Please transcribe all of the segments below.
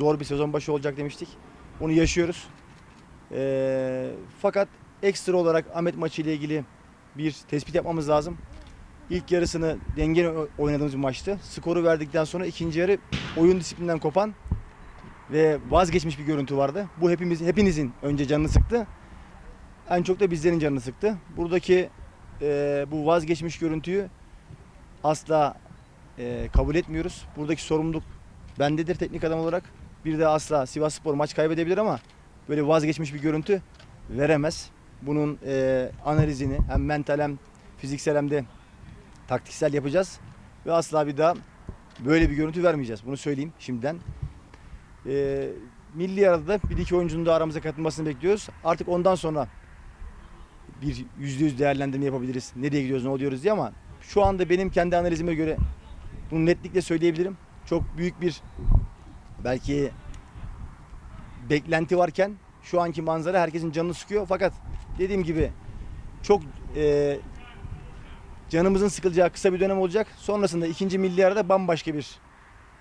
zor bir sezon başı olacak demiştik. Bunu yaşıyoruz. Ee, fakat ekstra olarak Ahmet maçı ile ilgili bir tespit yapmamız lazım. İlk yarısını dengeli oynadığımız bir maçtı. Skoru verdikten sonra ikinci yarı oyun disiplinden kopan ve vazgeçmiş bir görüntü vardı. Bu hepimiz hepinizin önce canını sıktı. En çok da bizlerin canını sıktı. Buradaki e, bu vazgeçmiş görüntüyü asla e, kabul etmiyoruz. Buradaki sorumluluk bendedir teknik adam olarak. Bir de asla Sivas Spor maç kaybedebilir ama böyle vazgeçmiş bir görüntü veremez. Bunun e, analizini hem mental hem fiziksel hem de taktiksel yapacağız. Ve asla bir daha böyle bir görüntü vermeyeceğiz. Bunu söyleyeyim şimdiden. E, milli arada da bir iki oyuncunun da aramıza katılmasını bekliyoruz. Artık ondan sonra bir yüzde yüz değerlendirme yapabiliriz. Nereye gidiyoruz, ne oluyoruz diye ama şu anda benim kendi analizime göre bunu netlikle söyleyebilirim. Çok büyük bir belki beklenti varken şu anki manzara herkesin canını sıkıyor. Fakat dediğim gibi çok e, canımızın sıkılacağı kısa bir dönem olacak. Sonrasında ikinci milli arada bambaşka bir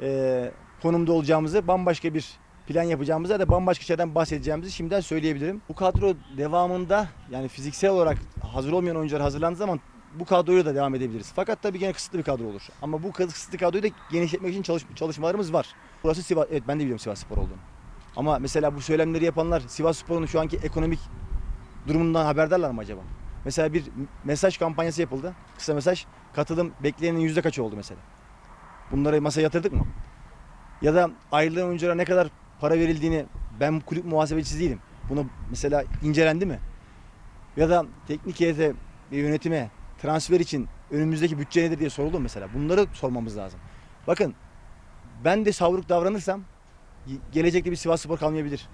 e, konumda olacağımızı, bambaşka bir plan yapacağımızı da bambaşka şeyden bahsedeceğimizi şimdiden söyleyebilirim. Bu kadro devamında yani fiziksel olarak hazır olmayan oyuncular hazırlandığı zaman bu kadroyla da devam edebiliriz. Fakat tabii gene kısıtlı bir kadro olur. Ama bu kısıtlı kadroyu da genişletmek için çalış- çalışmalarımız var. Burası Sivas, evet ben de biliyorum Sivas Spor olduğunu. Ama mesela bu söylemleri yapanlar Sivas Spor'un şu anki ekonomik durumundan haberdarlar mı acaba? Mesela bir mesaj kampanyası yapıldı. Kısa mesaj. Katılım bekleyenin yüzde kaçı oldu mesela? Bunları masaya yatırdık mı? Ya da ayrılan oyunculara ne kadar para verildiğini ben kulüp muhasebecisi değilim. Bunu mesela incelendi mi? Ya da teknik heyete yönetime transfer için önümüzdeki bütçe nedir diye soruldu mu mesela. Bunları sormamız lazım. Bakın ben de savruk davranırsam gelecekte bir Sivas Spor kalmayabilir.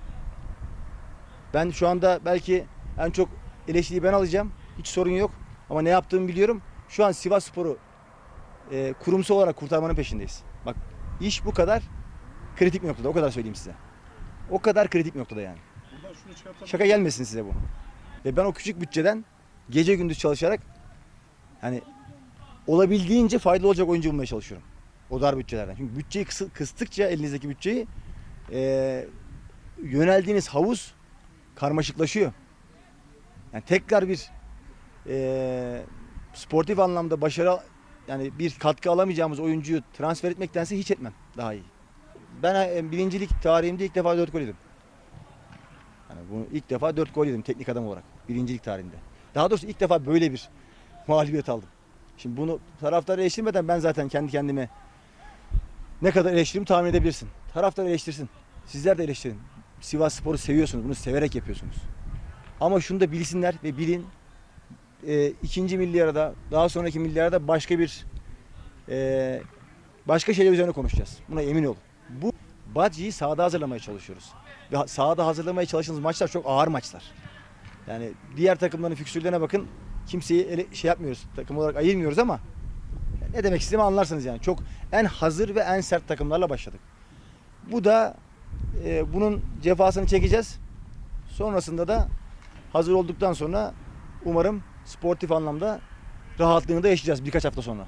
Ben şu anda belki en çok eleştiriyi ben alacağım. Hiç sorun yok. Ama ne yaptığımı biliyorum. Şu an Sivas Spor'u e, kurumsal olarak kurtarmanın peşindeyiz. Bak iş bu kadar kritik bir noktada. O kadar söyleyeyim size. O kadar kritik bir noktada yani. Şaka gelmesin size bu. Ve ben o küçük bütçeden gece gündüz çalışarak hani olabildiğince faydalı olacak oyuncu bulmaya çalışıyorum. O dar bütçelerden. Çünkü bütçeyi kısı- kıstıkça elinizdeki bütçeyi eee, yöneldiğiniz havuz karmaşıklaşıyor. Yani tekrar bir eee, sportif anlamda başarı yani bir katkı alamayacağımız oyuncuyu transfer etmektense hiç etmem daha iyi. Ben e, birincilik tarihimde ilk defa 4 gol yedim. Yani bunu ilk defa 4 gol yedim teknik adam olarak. Birincilik tarihinde. Daha doğrusu ilk defa böyle bir mağlubiyet aldım. Şimdi bunu taraftarı eleştirmeden ben zaten kendi kendime ne kadar eleştirimi tahmin edebilirsin. Taraftar eleştirsin. Sizler de eleştirin. Sivas Spor'u seviyorsunuz. Bunu severek yapıyorsunuz. Ama şunu da bilsinler ve bilin. E, ikinci milli arada, daha sonraki milli arada başka bir e, başka şeyler üzerine konuşacağız. Buna emin olun. Bu Badji'yi sahada hazırlamaya çalışıyoruz. Ve ha- sahada hazırlamaya çalıştığımız maçlar çok ağır maçlar. Yani diğer takımların fikstürlerine bakın. Kimseyi ele, şey yapmıyoruz. Takım olarak ayırmıyoruz ama ne demek istediğimi anlarsınız yani. Çok en hazır ve en sert takımlarla başladık. Bu da e, bunun cefasını çekeceğiz. Sonrasında da hazır olduktan sonra umarım sportif anlamda rahatlığını da yaşayacağız birkaç hafta sonra.